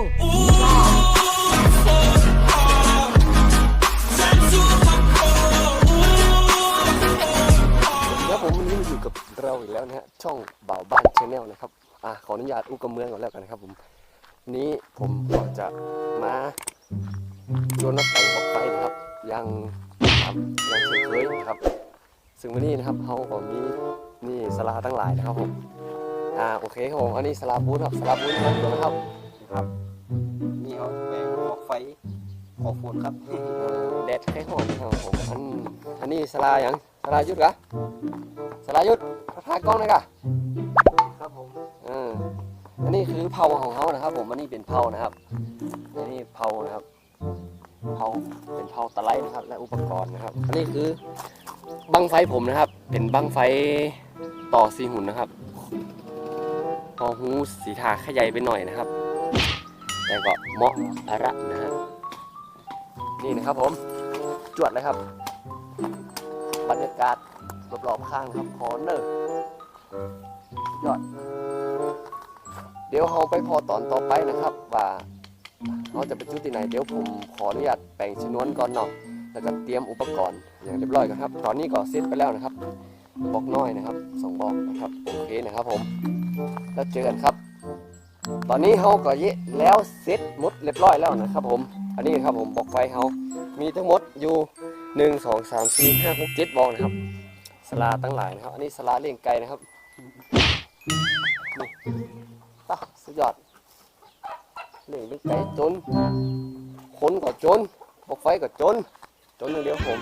แล้วผมวันนี้มาอยู่กับเราอีกแล้วนะฮะช่องบ่าวบ้านชาแนลนะครับอะขออนุญาตอุกกระเมืองก่อนแล้วกันนะครับผมนี้ผมก็จะมาโยนนักแต่งบอกไฟนะครับยังครับยังเฉยๆนะครับ ซึ่งวันนี้นะครับเขาก็มีนี่สลาตั้งหลายนะครับผมอ่าโอเคครับผมอันนี้สลาบูธครับสลาบูธครับนะครับครับ นี่เขาแบ่งออกไฟออกฝนครับเอ่อแดดแค่หอนนะครับผมอันอันนี้สลาอย่างสลายุทธกะสลายุทธถ่ายกล้องหน่อยกะครับผมอ่าอันนี้คือเผาของเขานะครับ ผมอันนี้เป็นเผานะครับอันนี้เผานะครับเผาเป็นเผาตะไลนะครับ และอุปกรณ์นะครับ อันนี้คือบังไฟผมนะครับ เป็นบังไฟต่อสีหุ่นนะครับพอหูสีทาขยายไปหน่อยนะครับ แต่ก็เหมาะอะระนะฮะนี่นะครับผมจวดเลยครับ บรรยากาศรอบๆข้างครับคอนเนอร์ยอด เดี๋ยวเราไปพอตอนต่อไปนะครับ ว่าเราจะไปจุดที่ไหน เดี๋ยวผมขออนุญาตแปลงชนวนก่อนเนาะแล้วก็เตรียมอุปกรณ์อย่างเรียบร้อยกันครับ ตอนนี้ก็เสร็จไปแล้วนะครับบอกน้อยนะครับสองบอกนะครับ โอเคนะครับผม แล้วเจอกันครับ ตอนนี้เราก็เยะแล้วเสร็จหมดเรียบร้อยแล้วนะครับผม อันนี้ครับผมบอกไฟเรามีทั้งหมดอยู่หนึ่งสองสามสี่ห้าหกเจ็ดบอกนะครับสลาตั้งหลายนะครับ อันนี้สลาเลี้ยงไก่นะครับนี่ตะสุดยอดเลี้ยงเป็นไก่จนคนก็จนบอกไฟก็จน จนอย่างเดียวผม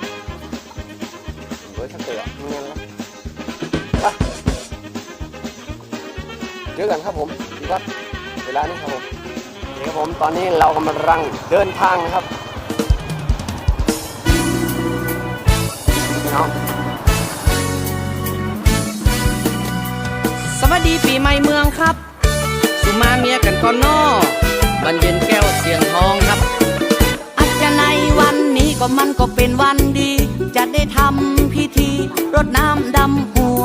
เบิร์ดสักเตะเงี้ยนะเจอกันครับผมดีครับ เวลานี้ครับผมนี่ครับผมตอนนี้เรากำลังเดินทางนะครับพี่น้องสวัสดีปีใหม่เมืองครับ สุมาเมียกันก่อนนอบันเย็นแก้วเสียงทองครับอาจจะในวันนี้ก็มันก็เป็นวันดี จะได้ทำพิธีรดน้ำดำหัว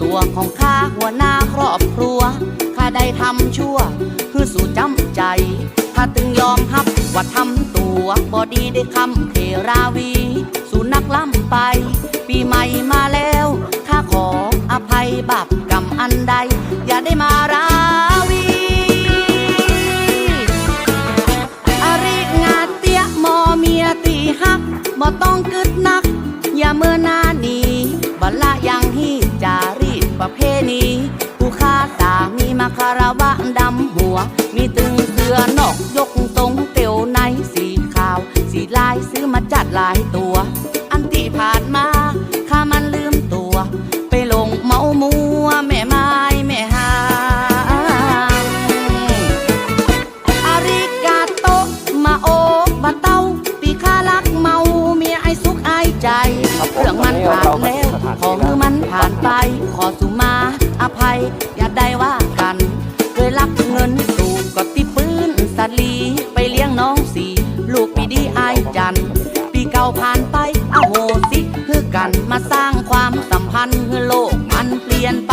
ตัวของข้าหัวหน้าครอบครัวข้า ได้ทำชั่ว คือสู่จำใจข้าตึงยอมฮับว่าทำตัวบอดีได้คำเทราวี สู่นักล้ำไป ปีใหม่มาแล้วข้าขออภัยบาปกรรมอันใด อย่าได้มาราวีอาริงาเตียมอเมียตีฮักบ่ต้องกึดนัก อย่าเมื่อนานีบัลละยังฮีจารีตประเพณี ข้าสามีมาคารวะดำหัว มีตึงเสือนอกยกตรงเตียวในสีขาว สีลายซื้อมาจัดหลายตัว อยอย่าได้ว่ากัน เคยรักเงินสูบก็ติปืนสัตว์ลี ไปเลี้ยงน้องสี่ลูกปีดีไอายจัน ปีเก่าผ่านไปอโหสิคือกันมาสร้างความสัมพันธ์คือโลกมันเปลี่ยนไป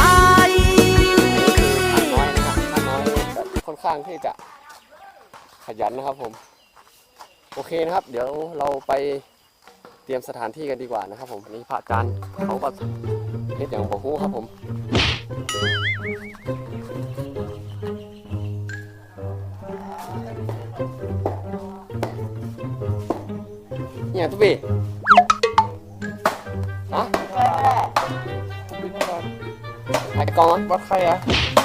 น้อยนะครับน้อยค่อนข้างที่จะขยันนะครับผม โอเคนะครับ เดี๋ยวเราไปเตรียมสถานที่กันดีกว่านะครับ ผมนี่พระอาจารย์เขาก็เฮ็ดอย่างบอกฮู้ครับผม อ้กองวัดใครอะ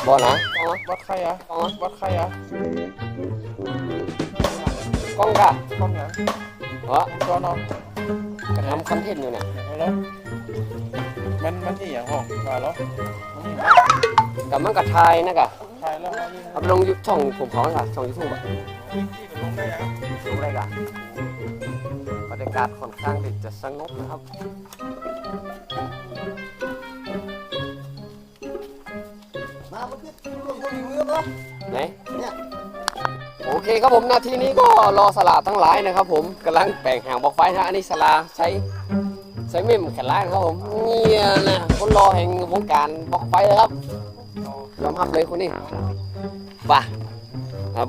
บอลนะกองวัดใครอะกองวัดใครอะกองกะกล้องยังเหรอก็นอนกระทำคอนเทนต์อยู่เนี่ยเอาแล้วมันมันนี่อย่างห้องมาแล้วนี่กับมันกระทายนะกะถ่ายแล้วมายิงเอาไปลงยุช่องผมเขาค่ะช่องยูทูบอะที่เป็นลงได้ยังดูได้กะบรรยากาศค่อนข้างที่จะสงบนะครับ ไหนโอเคครับผมนาทีนี้ก็รอสลาทั้งหลายนะครับผมกำลังแปลงหางบอกไฟนะอันนี้สลาใช้ใช้เม่มแขนล่างครับผมเนี่ยนะคนรอแห่งวงการบอกไฟเลยครับยอมรับเลยคนนี้ป่ะ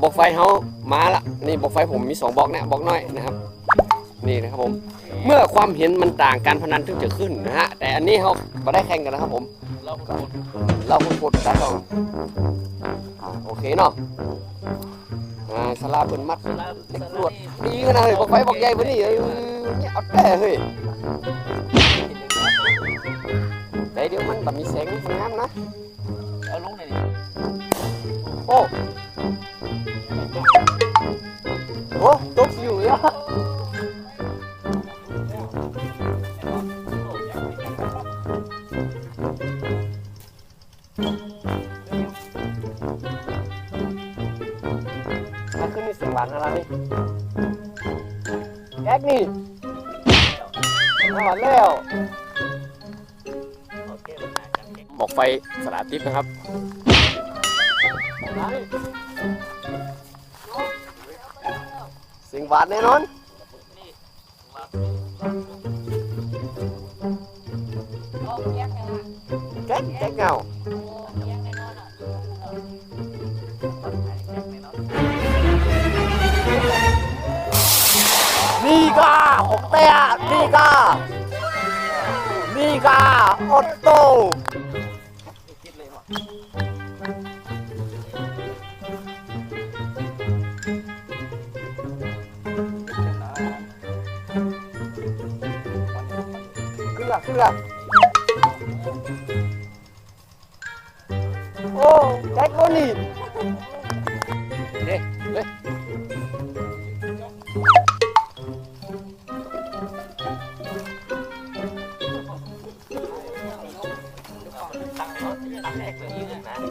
บล็อกไฟเฮามาละนี่บล็อกไฟผมมีสองบล็อกนะบล็อกน้อยนะครับนี่นะครับผมเมื่อความเห็นมันต่างการพนันถึงจะขึ้นนะฮะแต่อันนี้เขาไม่ได้แข่งกันนะครับผม เรากดเราคนกดได้ก่อโอเคเนาะอ่าสลาเป็นมัดเล็กรวดดีขนาดเลยบอกไฟบอกใหญ่วันนี้เอ้ยเนี่ยเอาแต่เฮ้ยแต่เดี๋ยวมันแบบมีแสงสวยงามนะเอาลงหน่อยโอ้ หวานอะไรนี่แก๊กนี่มาหวานแล้วโอเคมันหากันเก่งบอกไฟสลาติดนะครับเสียงหวานแน่นอนแก๊กแก๊กเงา ก้าออกเตะนี่กานี่กาออโต้คิดเลยว่ะเกลือเกลือโอ้แก๊กโกนี่ บอ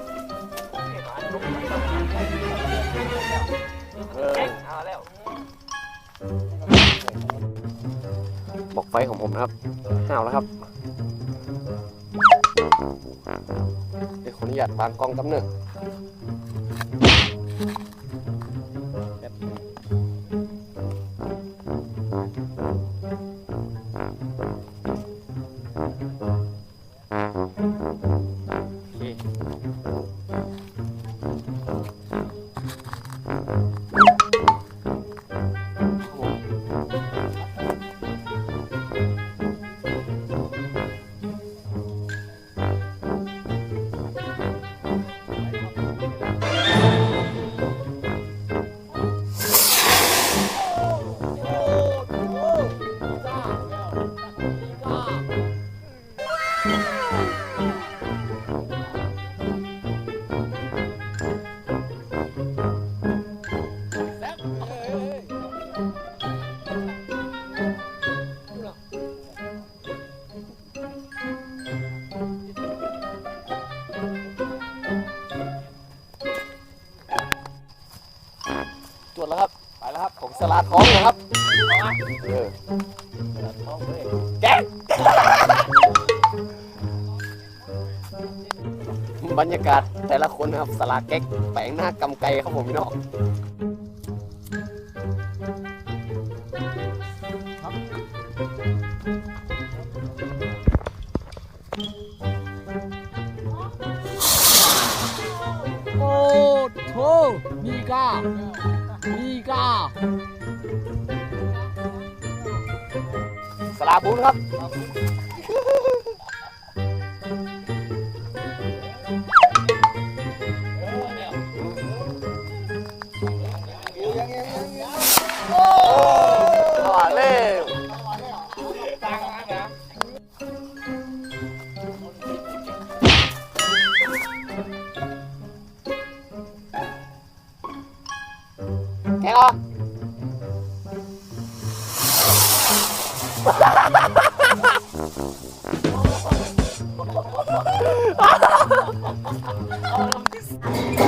กไฟของผมนะครับห้าวแล้วครับเดี๋ยวขออนุญาตวางกล้องกำเนิด จวดแล้วครับ ไปแล้วครับ ของสลาท้องนะครับ แกบรรยากาศแต่ละคนนะครับสลาแก๊กแปลงหน้ากำไกครับผมพี่น้องโอ้โถนี่กานี่กา สลา 아!